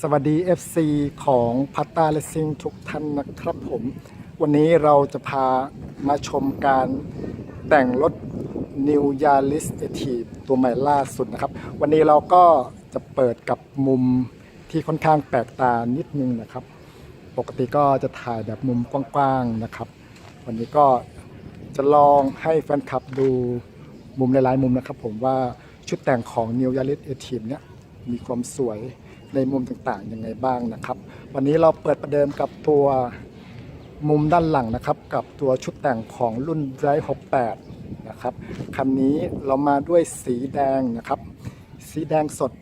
สวัสดี FC ของพัตตาเลซิงทุกท่านนะครับผม วันนี้เราจะพามาชมการแต่งรถ New Yaris a t i v ตัวใหม่ล่าสุดนะครับ วันนี้เราก็จะเปิดกับมุมที่ค่อนข้างแปลกตานิดนึงนะครับ ปกติก็จะถ่ายแบบมุมกว้างๆนะครับ วันนี้ก็จะลองให้แฟนคลับดูมุมหลายๆมุมนะครับ ผมว่าชุดแต่งของ New Yaris a t i v เนี่ยมีความสวย ในมุมต่างๆยังไงบ้างนะครับ วันนี้เราเปิดประเดิมกับตัวมุมด้านหลังนะครับ กับตัวชุดแต่งของรุ่น Drive 68 นะครับคันนี้เรามาด้วยสีแดงนะครับ สีแดงสด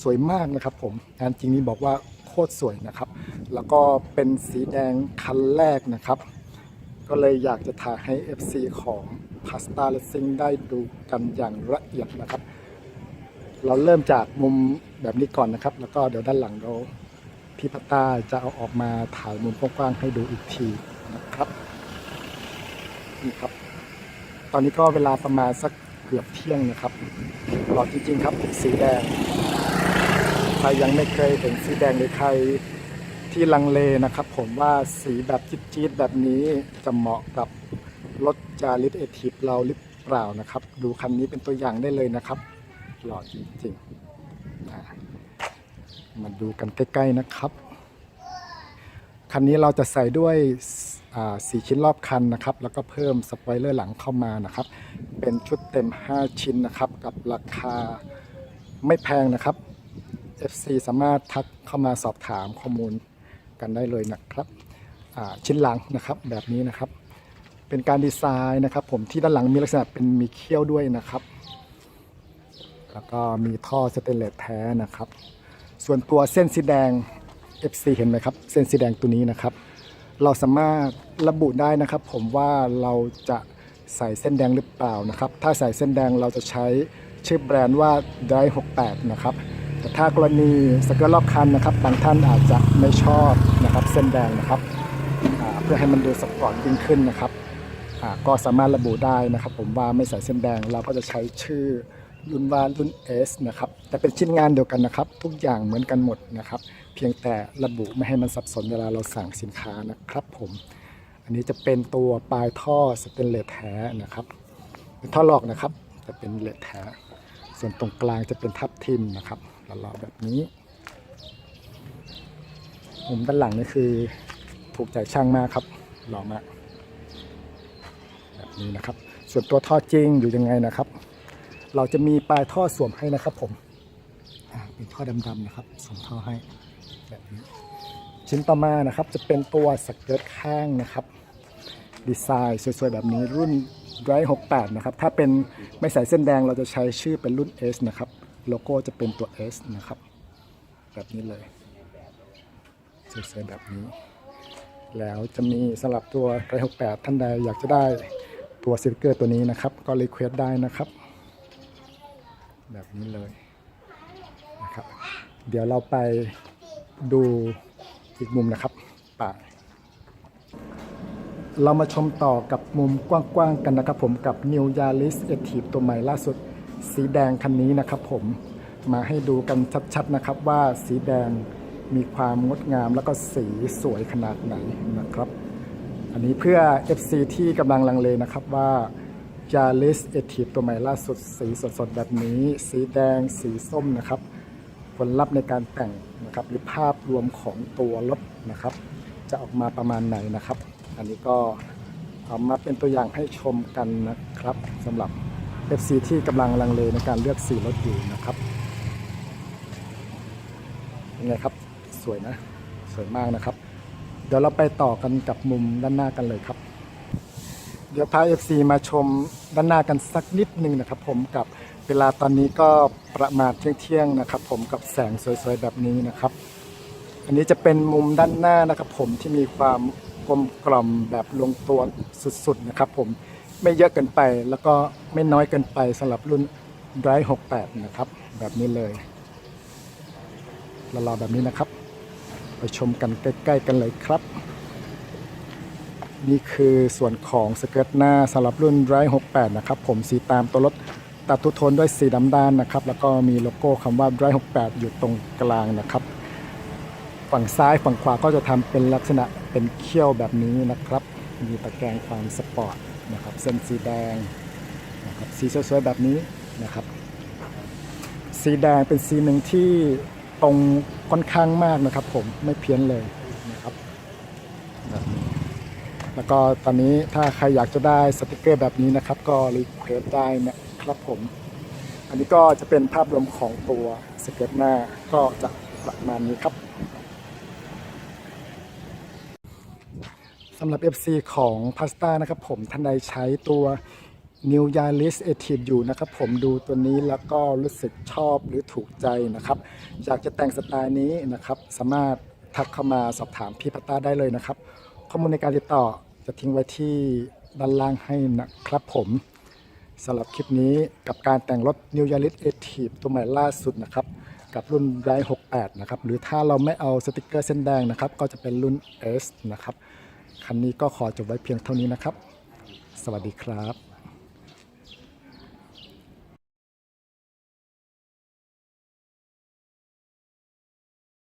สวยมากนะครับผมงานจริงนี้บอกว่าโคตรสวยนะครับ แล้วก็เป็นสีแดงคันแรกนะครับ ก็เลยอยากจะถ่ายให้ FC ของ Pasta Racing ได้ดูกันอย่างละเอียดนะครับ เราเริ่มจากมุม แบบนี้ก่อนนะครับ แล้วก็เดี๋ยวด้านหลังเราพี่พัตตาจะเอาออกมาถ่ายมุมกว้างๆให้ดูอีกทีนะครับนี่ครับ ตอนนี้ก็เวลาประมาณสักเกือบเที่ยงนะครับ หล่อจริงๆครับสีแดง ใครยังไม่เคยเห็นสีแดงหรือใครที่ลังเลนะครับ ผมว่าสีแบบจี๊ดๆแบบนี้จะเหมาะกับรถจาริสเอทีฟเราหรือเปล่านะครับ ดูคันนี้เป็นตัวอย่างได้เลยนะครับ หล่อจริงๆ มาดูกันใกล้ ๆนะครับ คันนี้เราจะใส่ด้วยสีชิ้นรอบคันนะครับ แล้วก็เพิ่มสปอยเลอร์หลังเข้ามานะครับ เป็นชุดเต็ม 5 ชิ้นนะครับ กับราคาไม่แพงนะครับ FC สามารถทักเข้ามาสอบถามข้อมูลกันได้เลยนะครับชิ้นหลังนะครับแบบนี้นะครับ เป็นการดีไซน์นะครับ ผมที่ด้านหลังมีลักษณะเป็นมีเขี้ยวด้วยนะครับ แล้วก็มีท่อสเตนเลสแท้นะครับ ส่วนตัวเส้นสีแดง FC เห็นไหมครับ เส้นสีแดงตัวนี้นะครับ เราสามารถระบุได้นะครับ ผมว่าเราจะใส่เส้นแดงหรือเปล่านะครับ ถ้าใส่เส้นแดงเราจะใช้ชื่อแบรนด์ว่า Dry 68 นะครับ แต่ถ้ากรณีสเกิร์ตรอบคันนะครับบางท่านอาจจะไม่ชอบนะครับเส้นแดงนะครับ เพื่อให้มันดูสปอร์ตยิ่งขึ้นนะครับ ก็สามารถระบุได้นะครับ ผมว่าไม่ใส่เส้นแดงเราก็จะใช้ชื่อ รุ่นว่ารุ่น S นะครับ แต่เป็นชิ้นงานเดียวกันนะครับ ทุกอย่างเหมือนกันหมดนะครับ เพียงแต่ระบุไม่ให้มันสับสนเวลาเราสั่งสินค้านะครับผม อันนี้จะเป็นตัวปลายท่อสเตนเลสแท้นะครับเป็นท่อหลอกนะครับ จะเป็นเลสแท้ ส่วนตรงกลางจะเป็นทับทิมนะครับหล่อแบบนี้มุมด้านหลังนี่คือถูกใจช่างมากครับหล่อมากแบบนี้นะครับ ส่วนตัวท่อจริงอยู่ยังไงนะครับ เราจะมีปลายท่อสวมให้นะครับผมเป็นท่อดำๆนะครับสวมท่อให้แบบนี้ชิ้นต่อมานะครับจะเป็นตัวสเกิร์ตข้างนะครับ ดีไซน์สวยๆแบบนี้รุ่น Dry 68 นะครับ ถ้าเป็นไม่ใส่เส้นแดงเราจะใช้ชื่อเป็นรุ่น S นะครับ โลโก้จะเป็นตัว S นะครับ แบบนี้เลยสวยๆแบบนี้ แล้วจะมีสำหรับตัว Dry 68 ท่านใดอยากจะได้ตัวสติกเกอร์ตัวนี้นะครับ ก็รีเควสได้นะครับ แบบนี้เลยนะครับ เดี๋ยวเราไปดูอีกมุมนะครับป่าเรามาชมต่อกับมุมกว้างๆกันนะครับผมกับ New Yaris a t i v ตัวใหม่ล่าสุด สีแดงคันนี้นะครับผมมาให้ดูกันชัดๆนะครับว่าสีแดงมีความงดงามแล้วก็สีสวยขนาดไหนนะครับ อันนี้เพื่อ FC ที่กำลังลังเลนะครับว่า Yaris a t i v ตัวใหม่ล่าสุดสีสดๆ แบบนี้ สีแดงสีส้มนะครับ ผลลัพธ์ในการแต่งนะครับหรือภาพรวมของตัวรถนะครับ จะออกมาประมาณไหนนะครับ อันนี้ก็เอามาเป็นตัวอย่างให้ชมกันนะครับสำหรับ FC ที่กำลังลังเลในการเลือกสีรถอยู่นะครับยังไงครับสวยนะ สวยมากนะครับ เดี๋ยวเราไปต่อกันกับมุมด้านหน้ากันเลยครับ เดี๋ยวพา FC มาชมด้านหน้ากันสักนิดหนึ่งนะครับผมกับเวลาตอนนี้ก็ประมาณเที่ยงๆนะครับผมกับแสงสวยๆแบบนี้นะครับ อันนี้จะเป็นมุมด้านหน้านะครับผมที่มีความกลมกล่อมแบบลงตัวสุดๆนะครับผมไม่เยอะเกินไปแล้วก็ไม่น้อยเกินไปสำหรับรุ่น Drive 68 นะครับ แบบนี้เลยรอๆแบบนี้นะครับ ไปชมกันใกล้ ๆ กันเลยครับ นี่คือส่วนของสเกิร์ตหน้าสำหรับรุ่น Drive 68 นะครับ ผมสีตามตัวรถตัดทุกโทนด้วยสีดำด้านนะครับ แล้วก็มีโลโก้คำว่า Drive 68 อยู่ตรงกลางนะครับ ฝั่งซ้ายฝั่งขวาก็จะทำเป็นลักษณะเป็นเขี้ยวแบบนี้นะครับ มีตะแกรงความสปอร์ตนะครับ เส้นสีแดงนะครับสีสวยๆแบบนี้นะครับ สีแดงเป็นสีหนึ่งที่ตรงค่อนข้างมากนะครับ ผมไม่เพี้ยนเลยนะครับแบบนี้ แล้วก็ตอนนี้ถ้าใครอยากจะได้สติกเกอร์แบบนี้นะครับ ก็รีเควสได้นะครับผม อันนี้ก็จะเป็นภาพรวมของตัวสเก็ตหน้าก็จะประมาณนี้ครับสำหรับ FC ของพาสต้านะครับผมท่านใดใช้ตัว New Yaris a t i v e อยู่นะครับผมดูตัวนี้แล้วก็รู้สึกชอบหรือถูกใจนะครับ อยากจะแต่งสไตล์นี้นะครับ สามารถทักเข้ามาสอบถามพี่พัตต้าได้เลยนะครับ ข้อมูลในการติดต่อ จะทิ้งไว้ที่ด้านล่างให้นะครับผมสำหรับคลิปนี้กับการแต่งรถ New Yaris a t i v e ตัวใหม่ล่าสุดนะครับ กับรุ่นไร68 นะครับ หรือถ้าเราไม่เอาสติกเกอร์เส้นแดงนะครับ ก็จะเป็นรุ่น S นะครับ คันนี้ก็ขอจบไว้เพียงเท่านี้นะครับ สวัสดีครับ